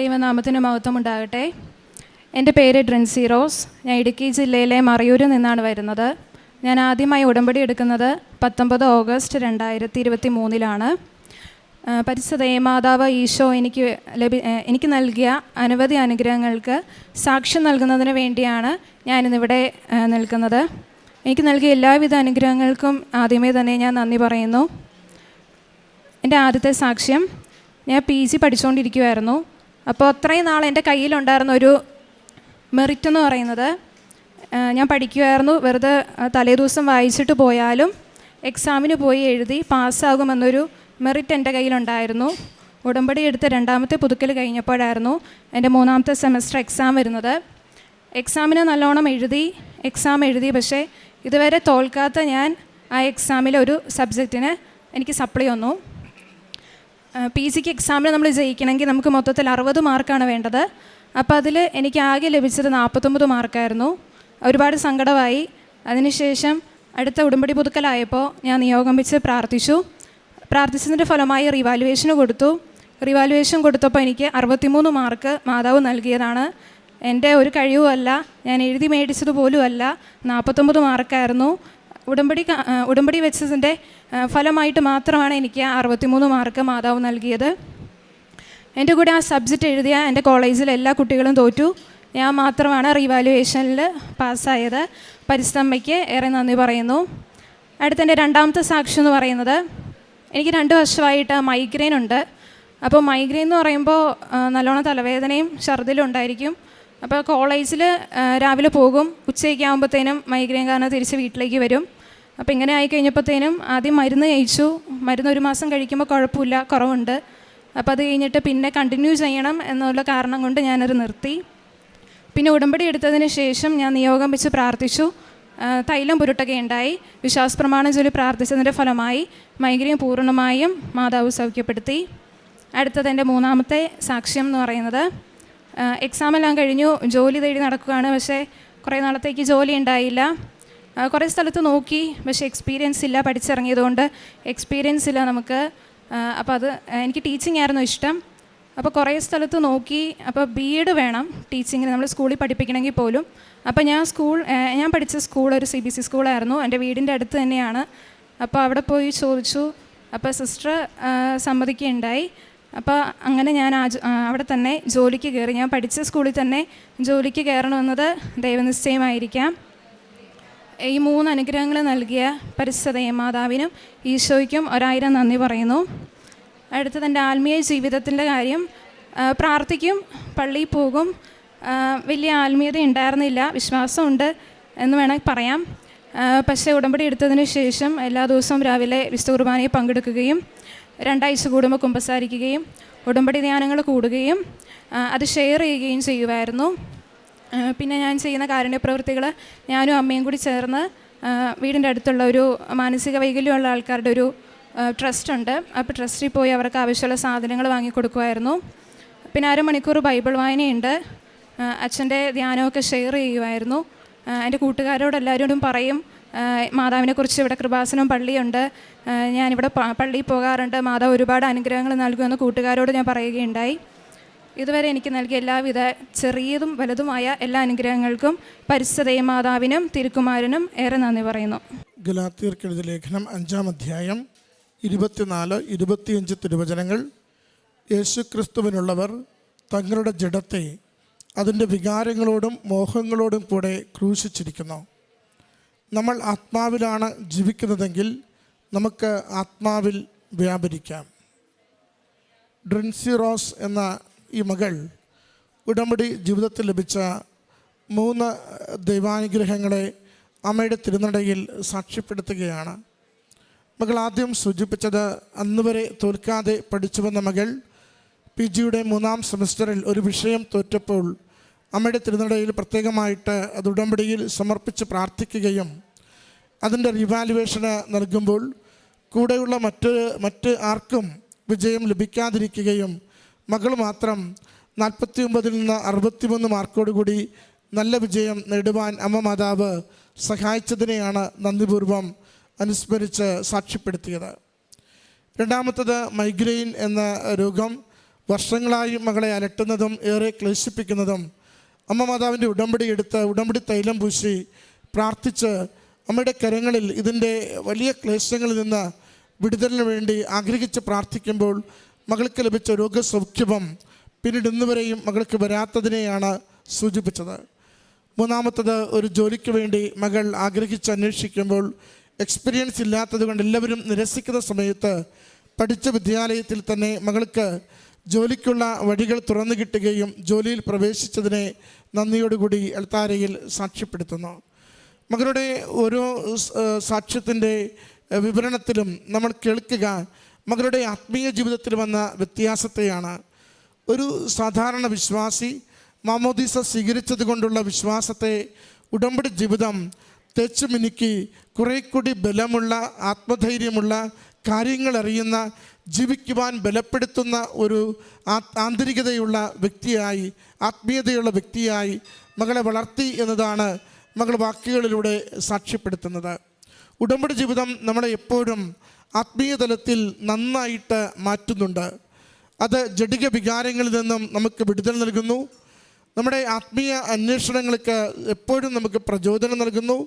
ദൈവനാമത്തിന് മഹത്വം ഉണ്ടാകട്ടെ എന്റെ പേര് ഡ്രിൻസി റോസ്. ഞാൻ ഇടുക്കി ജില്ലയിലെ മറയൂരിൽ നിന്നാണ് വരുന്നത്. ഞാൻ ആദ്യമായി ഉടമ്പടി എടുക്കുന്നത് പത്തൊമ്പത് ഓഗസ്റ്റ് രണ്ടായിരത്തി ഇരുപത്തി മൂന്നിലാണ് പരിശുദ്ധ മാതാവ് ഈശോ എനിക്ക് ലഭി എനിക്ക് നൽകിയ അനവധി അനുഗ്രഹങ്ങൾക്ക് സാക്ഷ്യം നൽകുന്നതിന് വേണ്ടിയാണ് ഞാനിന്നിവിടെ നിൽക്കുന്നത്. എനിക്ക് നൽകിയ എല്ലാവിധ അനുഗ്രഹങ്ങൾക്കും ആദ്യമേ തന്നെ ഞാൻ നന്ദി പറയുന്നു. എന്റെ ആദ്യത്തെ സാക്ഷ്യം ഞാൻ പി ജി പഠിച്ചുകൊണ്ടിരിക്കുമായിരുന്നു അപ്പോൾ അത്രയും നാൾ എന്റെ കയ്യിലുണ്ടായിരുന്ന ഒരു മെറിറ്റ് എന്ന് പറയുന്നത് ഞാൻ പഠിക്കുമായിരുന്നു വെറുതെ തലേ തലേദിവസം വായിച്ചിട്ട് പോയാലും എക്സാമിന് പോയി എഴുതി പാസ്സാകുമെന്നൊരു മെറിറ്റ് എന്റെ കയ്യിലുണ്ടായിരുന്നു. ഉടമ്പടി എടുത്ത് രണ്ടാമത്തെ പുതുക്കൽ കഴിഞ്ഞപ്പോഴായിരുന്നു എന്റെ മൂന്നാമത്തെ സെമസ്റ്റർ എക്സാം വരുന്നത്. എക്സാമിന് നല്ലോണം എഴുതി എക്സാം എഴുതി. പക്ഷേ ഇതുവരെ തോൽക്കാത്ത ഞാൻ ആ എക്സാമിലെ ഒരു സബ്ജക്റ്റിന് എനിക്ക് സപ്ലൈ വന്നു. പി ജിക്ക് എക്സാമിന് നമ്മൾ ജയിക്കണമെങ്കിൽ നമുക്ക് മൊത്തത്തിൽ അറുപത് മാർക്കാണ് വേണ്ടത്. അപ്പോൾ അതിൽ എനിക്ക് ആകെ ലഭിച്ചത് നാൽപ്പത്തൊമ്പത് മാർക്കായിരുന്നു. ഒരുപാട് സങ്കടമായി. അതിനുശേഷം അടുത്ത ഉടുമ്പടി പുതുക്കലായപ്പോൾ ഞാൻ നിയോഗം വെച്ച് പ്രാർത്ഥിച്ചു. പ്രാർത്ഥിച്ചതിന്റെ ഫലമായി റിവാലുവേഷന് കൊടുത്തു. റിവാലുവേഷൻ കൊടുത്തപ്പോൾ എനിക്ക് അറുപത്തിമൂന്ന് മാർക്ക് മാതാവ് നൽകിയതാണ്. എന്റെ ഒരു കഴിവുമല്ല. ഞാൻ എഴുതി മേടിച്ചത് പോലുമല്ല നാൽപ്പത്തൊമ്പത് മാർക്കായിരുന്നു. ഉടമ്പടി ഉടമ്പടി വെച്ചതിന്റെ ഫലമായിട്ട് മാത്രമാണ് എനിക്ക് ആ അറുപത്തിമൂന്ന് മാർക്ക് മാതാവ് നൽകിയത്. എന്റെ കൂടെ ആ സബ്ജക്റ്റ് എഴുതിയ എന്റെ കോളേജിലെ എല്ലാ കുട്ടികളും തോറ്റു. ഞാൻ മാത്രമാണ് റീവാലുവേഷനിൽ പാസ്സായത്. പരിശ്രമയ്ക്ക് ഏറെ നന്ദി പറയുന്നു. അടുത്ത എന്റെ രണ്ടാമത്തെ സാക്ഷ്യം എന്ന് പറയുന്നത് എനിക്ക് രണ്ട് വർഷമായിട്ട് മൈഗ്രെയിൻ ഉണ്ട്. അപ്പോൾ മൈഗ്രെയിൻ എന്ന് പറയുമ്പോൾ നല്ലോണം തലവേദനയും ഛർദിലും ഉണ്ടായിരിക്കും. അപ്പോൾ കോളേജിൽ രാവിലെ പോകും ഉച്ചയ്ക്ക് ആകുമ്പോഴത്തേനും മൈഗ്രെയിൻ കാരണം തിരിച്ച് വീട്ടിലേക്ക് വരും. അപ്പോൾ ഇങ്ങനെ ആയി കഴിഞ്ഞപ്പോഴത്തേനും ആദ്യം മരുന്ന് കഴിച്ചു. മരുന്ന് ഒരു മാസം കഴിക്കുമ്പോൾ കുഴപ്പമില്ല കുറവുണ്ട്. അപ്പോൾ അത് കഴിഞ്ഞിട്ട് പിന്നെ കണ്ടിന്യൂ ചെയ്യണം എന്നുള്ള കാരണം കൊണ്ട് ഞാനത് നിർത്തി. പിന്നെ ഉടമ്പടി എടുത്തതിന് ശേഷം ഞാൻ നിയോഗം വെച്ച് പ്രാർത്ഥിച്ചു. തൈലം ഉണ്ടായി. വിശ്വാസ പ്രമാണം ചൊല്ലി പ്രാർത്ഥിച്ചതിന്റെ ഫലമായി മൈഗ്രെയിൻ പൂർണമായും മാതാവ് സൗഖ്യപ്പെടുത്തി. അടുത്തത് എന്റെ മൂന്നാമത്തെ സാക്ഷ്യം എന്ന് പറയുന്നത് എക്സാമെല്ലാം കഴിഞ്ഞു. ജോലി തേടി നടക്കുകയാണ്. പക്ഷേ കുറേ നാളത്തേക്ക് ജോലി ഉണ്ടായില്ല. കുറേ സ്ഥലത്ത് നോക്കി. പക്ഷേ എക്സ്പീരിയൻസ് ഇല്ല പഠിച്ചിറങ്ങിയതുകൊണ്ട് എക്സ്പീരിയൻസ് ഇല്ല നമുക്ക്. അപ്പോൾ അത് എനിക്ക് ടീച്ചിങ് ആയിരുന്നു ഇഷ്ടം. അപ്പോൾ കുറേ സ്ഥലത്ത് നോക്കി. അപ്പോൾ ബി എഡ് വേണം ടീച്ചിങ്ങിന് നമ്മൾ സ്കൂളിൽ പഠിപ്പിക്കണമെങ്കിൽ പോലും. അപ്പോൾ ഞാൻ സ്കൂൾ ഞാൻ പഠിച്ച സ്കൂൾ ഒരു സി ബി സി സ്കൂളായിരുന്നു എന്റെ വീടിന്റെ അടുത്ത് തന്നെയാണ്. അപ്പോൾ അവിടെ പോയി ചോദിച്ചു. അപ്പോൾ സിസ്റ്റർ സമ്മതിക്കുകയുണ്ടായി. അപ്പോൾ അങ്ങനെ ഞാൻ ആ, അവിടെ തന്നെ ജോലിക്ക് കയറി. ഞാൻ പഠിച്ച സ്കൂളിൽ തന്നെ ജോലിക്ക് കയറണമെന്നത് ദൈവനിശ്ചയമായിരിക്കാം. ഈ മൂന്ന് അനുഗ്രഹങ്ങൾ നൽകിയ പരിസ്ഥിത മാതാവിനും ഈശോയ്ക്കും ഒരായിരം നന്ദി പറയുന്നു. അടുത്തത് എന്റെ ആത്മീയ ജീവിതത്തിന്റെ കാര്യം പ്രാർത്ഥിക്കും പള്ളിയിൽ പോകും. വലിയ ആത്മീയത ഉണ്ടായിരുന്നില്ല വിശ്വാസമുണ്ട് എന്ന് വേണമെങ്കിൽ പറയാം. പക്ഷേ ഉടമ്പടി എടുത്തതിന് ശേഷം എല്ലാ ദിവസവും രാവിലെ വിശുദ്ധ കുർബാനയിൽ പങ്കെടുക്കുകയും രണ്ടാഴ്ച കൂടുമ്പോൾ കുമ്പസാരിക്കുകയും ഉടമ്പടി ധ്യാനങ്ങൾ കൂടുകയും അത് ഷെയർ ചെയ്യുകയും ചെയ്യുമായിരുന്നു. പിന്നെ ഞാൻ ചെയ്യുന്ന കാരുണ്യ പ്രവൃത്തികൾ ഞാനും അമ്മയും കൂടി ചേർന്ന് വീടിന്റെ അടുത്തുള്ള ഒരു മാനസിക വൈകല്യമുള്ള ആൾക്കാരുടെ ഒരു ട്രസ്റ്റ് ഉണ്ട്. അപ്പോൾ ട്രസ്റ്റിൽ പോയി അവർക്ക് ആവശ്യമുള്ള സാധനങ്ങൾ വാങ്ങിക്കൊടുക്കുമായിരുന്നു പിന്നെ അരമണിക്കൂർ ബൈബിൾ വായനയുണ്ട്. അച്ഛന്റെ ധ്യാനമൊക്കെ ഷെയർ ചെയ്യുമായിരുന്നു. എന്റെ കൂട്ടുകാരോട് എല്ലാവരോടും പറയും മാതാവിനെക്കുറിച്ച് ഇവിടെ കൃപാസനം പള്ളിയുണ്ട്. ഞാനിവിടെ പള്ളിയിൽ പോകാറുണ്ട്. മാതാവ് ഒരുപാട് അനുഗ്രഹങ്ങൾ നൽകുമെന്ന് കൂട്ടുകാരോട് ഞാൻ പറയുകയുണ്ടായി. ഇതുവരെ എനിക്ക് നൽകിയ എല്ലാവിധ ചെറിയതും വലുതുമായ എല്ലാ അനുഗ്രഹങ്ങൾക്കും പരിസ്ഥിതി മാതാവിനും തിരുക്കുമാരനും ഏറെ നന്ദി പറയുന്നു. ഗുലാത്തീർക്കെഴുതി ലേഖനം അഞ്ചാം അധ്യായം ഇരുപത്തിനാല് ഇരുപത്തിയഞ്ച് തിരുവചനങ്ങൾ. യേശുക്രിസ്തുവിനുള്ളവർ തങ്ങളുടെ ജഡത്തെ അതിന്റെ വികാരങ്ങളോടും മോഹങ്ങളോടും കൂടെ ക്രൂശിച്ചിരിക്കുന്നു. നമ്മൾ ആത്മാവിലാണ് ജീവിക്കുന്നതെങ്കിൽ നമുക്ക് ആത്മാവിൽ വ്യാപരിക്കാം. ഡ്രിൻസി റോസ് എന്ന ഈ മകൾ ഉടമ്പടി ജീവിതത്തിൽ ലഭിച്ച മൂന്ന് ദൈവാനുഗ്രഹങ്ങളെ അമ്മയുടെ തിരുനടയിൽ സാക്ഷ്യപ്പെടുത്തുകയാണ്. മകൾ ആദ്യം സൂചിപ്പിച്ചത് അന്നുവരെ തോൽക്കാതെ പഠിച്ചു വന്ന മകൾ പി ജിയുടെ മൂന്നാം സെമസ്റ്ററിൽ ഒരു വിഷയം തോറ്റപ്പോൾ അമ്മയുടെ തിരുനടയിൽ പ്രത്യേകമായിട്ട് അത് ഉടമ്പടിയിൽ സമർപ്പിച്ച് പ്രാർത്ഥിക്കുകയും അതിന്റെ റിവാലുവേഷന് നൽകുമ്പോൾ കൂടെയുള്ള മറ്റ് മറ്റ് ആർക്കും വിജയം ലഭിക്കാതിരിക്കുകയും മകൾ മാത്രം നാൽപ്പത്തി ഒമ്പതിൽ നിന്ന് അറുപത്തിമൂന്ന് മാർക്കോടുകൂടി നല്ല വിജയം നേടുവാൻ അമ്മ മാതാവ് സഹായിച്ചതിനെയാണ് നന്ദിപൂർവം അനുസ്മരിച്ച് സാക്ഷ്യപ്പെടുത്തിയത്. രണ്ടാമത്തത് മൈഗ്രെയിൻ എന്ന രോഗം വർഷങ്ങളായി മകളെ അലട്ടുന്നതും ഏറെ ക്ലേശിപ്പിക്കുന്നതും അമ്മ മാതാവിന്റെ ഉടമ്പടി എടുത്ത് ഉടമ്പടി തൈലം പൂശി പ്രാർത്ഥിച്ച് അമ്മയുടെ കരങ്ങളിൽ ഇതിന്റെ വലിയ ക്ലേശങ്ങളിൽ നിന്ന് വിടുതലിന് വേണ്ടി ആഗ്രഹിച്ച് പ്രാർത്ഥിക്കുമ്പോൾ മകൾക്ക് ലഭിച്ച രോഗസൗഖ്യവും പിന്നീട് ഇന്നുവരെയും മകൾക്ക് വരാത്തതിനെയാണ് സൂചിപ്പിച്ചത്. മൂന്നാമത്തത് ഒരു ജോലിക്ക് വേണ്ടി മകൾ ആഗ്രഹിച്ച് അന്വേഷിക്കുമ്പോൾ എക്സ്പീരിയൻസ് ഇല്ലാത്തത് കൊണ്ട് എല്ലാവരും നിരസിക്കുന്ന സമയത്ത് പഠിച്ച വിദ്യാലയത്തിൽ തന്നെ മകൾക്ക് ജോലിക്കുള്ള വഴികൾ തുറന്നു കിട്ടുകയും ജോലിയിൽ പ്രവേശിച്ചതിനെ നന്ദിയോടുകൂടി എൽത്താരയിൽ സാക്ഷ്യപ്പെടുത്തുന്നു. മകളുടെ ഓരോ സാക്ഷ്യത്തിന്റെ വിവരണത്തിലും നമ്മൾ കേൾക്കുക മകളുടെ ആത്മീയ ജീവിതത്തിൽ വന്ന വ്യത്യാസത്തെയാണ് ഒരു സാധാരണ വിശ്വാസി മാമോദീസ സ്വീകരിച്ചത് കൊണ്ടുള്ള വിശ്വാസത്തെ ഉടമ്പടി ജീവിതം തെച്ചു മിനുക്കി കുറേ കൂടി ബലമുള്ള ആത്മധൈര്യമുള്ള കാര്യങ്ങൾ അറിയുന്ന ജീവിക്കുവാൻ ബലപ്പെടുത്തുന്ന ഒരു ആന്തരികതയുള്ള വ്യക്തിയായി ആത്മീയതയുള്ള വ്യക്തിയായി മകളെ വളർത്തി എന്നതാണ് മകൾ വാക്കുകളിലൂടെ സാക്ഷ്യപ്പെടുത്തുന്നത്. ഉടമ്പടി ജീവിതം നമ്മളെ എപ്പോഴും ആത്മീയ തലത്തിൽ നന്നായിട്ട് മാറ്റുന്നുണ്ട്. അത് ജഡിക വികാരങ്ങളിൽ നിന്നും നമുക്ക് വിടുതൽ നൽകുന്നു. നമ്മുടെ ആത്മീയ അന്വേഷണങ്ങൾക്ക് എപ്പോഴും നമുക്ക് പ്രചോദനം നൽകുന്നു.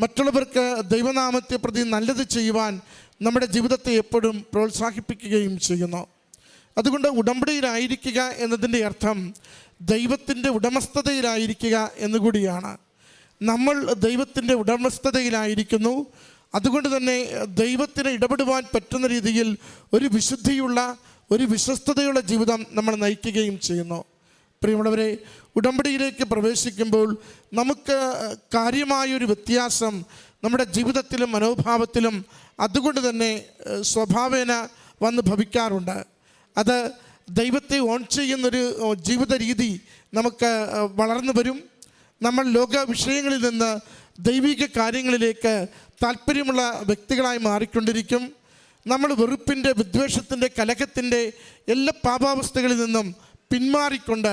മറ്റുള്ളവർക്ക് ദൈവനാമത്തെ പ്രതി നല്ലത് ചെയ്യുവാൻ നമ്മുടെ ജീവിതത്തെ എപ്പോഴും പ്രോത്സാഹിപ്പിക്കുകയും ചെയ്യുന്നു. അതുകൊണ്ട് ഉടമ്പടിയിലായിരിക്കുക എന്നതിന്റെ അർത്ഥം ദൈവത്തിന്റെ ഉടമസ്ഥതയിലായിരിക്കുക എന്നുകൂടിയാണ്. നമ്മൾ ദൈവത്തിന്റെ ഉടമസ്ഥതയിലായിരിക്കുന്നു. അതുകൊണ്ട് തന്നെ ദൈവത്തിന് ഇടപെടുവാൻ പറ്റുന്ന രീതിയിൽ ഒരു വിശുദ്ധിയുള്ള ഒരു വിശ്വസ്തതയുള്ള ജീവിതം നമ്മൾ നയിക്കുകയും ചെയ്യുന്നു. പ്രിയമുള്ളവരെ ഉടമ്പടിയിലേക്ക് പ്രവേശിക്കുമ്പോൾ നമുക്ക് കാര്യമായൊരു വ്യത്യാസം നമ്മുടെ ജീവിതത്തിലും മനോഭാവത്തിലും അതുകൊണ്ട് തന്നെ സ്വഭാവേന വന്ന് ഭവിക്കാറുണ്ട്. അത് ദൈവത്തെ ഓൺ ചെയ്യുന്നൊരു ജീവിത രീതി നമുക്ക് വളർന്നു വരും. നമ്മൾ ലോക വിഷയങ്ങളിൽ നിന്ന് ദൈവിക കാര്യങ്ങളിലേക്ക് താല്പര്യമുള്ള വ്യക്തികളായി മാറിക്കൊണ്ടിരിക്കും. നമ്മൾ വെറുപ്പിന്റെ വിദ്വേഷത്തിന്റെ കലഹത്തിന്റെ എല്ലാ പാപാവസ്ഥകളിൽ നിന്നും പിന്മാറിക്കൊണ്ട്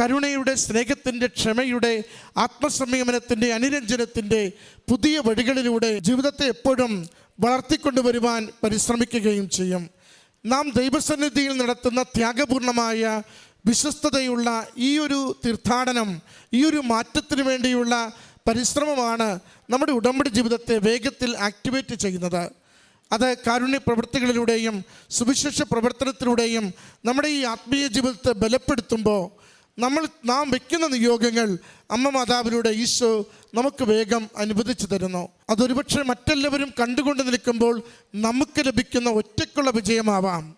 കരുണയുടെ സ്നേഹത്തിന്റെ ക്ഷമയുടെ ആത്മസംയമനത്തിന്റെ അനുരഞ്ജനത്തിന്റെ പുതിയ വഴികളിലൂടെ ജീവിതത്തെ എപ്പോഴും വളർത്തിക്കൊണ്ടുവരുവാൻ പരിശ്രമിക്കുകയും ചെയ്യും. നാം ദൈവസന്നിധിയിൽ നടത്തുന്ന ത്യാഗപൂർണമായ വിശ്വസ്തതയുള്ള ഈ ഒരു തീർത്ഥാടനം ഈ ഒരു മാറ്റത്തിന് വേണ്ടിയുള്ള പരിശ്രമമാണ് നമ്മുടെ ഉടമ്പടി ജീവിതത്തെ വേഗത്തിൽ ആക്ടിവേറ്റ് ചെയ്യുന്നത്. അത് കാരുണ്യ പ്രവൃത്തികളിലൂടെയും സുവിശേഷ പ്രവർത്തനത്തിലൂടെയും നമ്മുടെ ഈ ആത്മീയ ജീവിതത്തെ ബലപ്പെടുത്തുമ്പോൾ നമ്മൾ നാം വെക്കുന്ന നിയോഗങ്ങൾ അമ്മ മാതാവിലൂടെ ഈശോ നമുക്ക് വേഗം അനുവദിച്ചു തരുന്നു. അതൊരുപക്ഷെ മറ്റെല്ലാവരും കണ്ടുകൊണ്ട് നിൽക്കുമ്പോൾ നമുക്ക് ലഭിക്കുന്ന ഒറ്റയ്ക്കുള്ള വിജയമാവാം.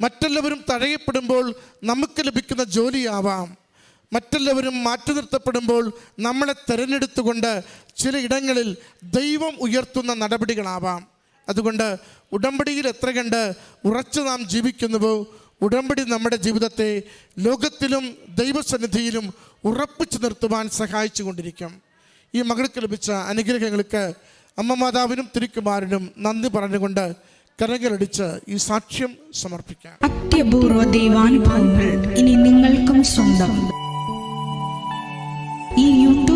മറ്റെല്ലാവരും തഴയപ്പെടുമ്പോൾ നമുക്ക് ലഭിക്കുന്ന ജോലിയാവാം. മറ്റെല്ലാവരും മാറ്റി നിർത്തപ്പെടുമ്പോൾ നമ്മളെ തിരഞ്ഞെടുത്തുകൊണ്ട് ചില ഇടങ്ങളിൽ ദൈവം ഉയർത്തുന്ന നടപടികളാവാം. അതുകൊണ്ട് ഉടമ്പടിയിൽ എത്ര കണ്ട് ഉറച്ചു നാം ജീവിക്കുന്നുവോ ഉടമ്പടി നമ്മുടെ ജീവിതത്തെ ലോകത്തിലും ദൈവസന്നിധിയിലും ഉറപ്പിച്ചു നിർത്തുവാൻ സഹായിച്ചു കൊണ്ടിരിക്കും ഈ മകൾക്ക് ലഭിച്ച അനുഗ്രഹങ്ങൾക്ക് അമ്മ മാതാവിനും തിരുക്കുമാരനും നന്ദി പറഞ്ഞുകൊണ്ട് കരകളടിച്ച് ഈ സാക്ഷ്യം സമർപ്പിക്കാം. അത്യപൂർവ ദൈവാനുഭവങ്ങൾ ഇനി നിങ്ങൾക്കും സ്വന്തം.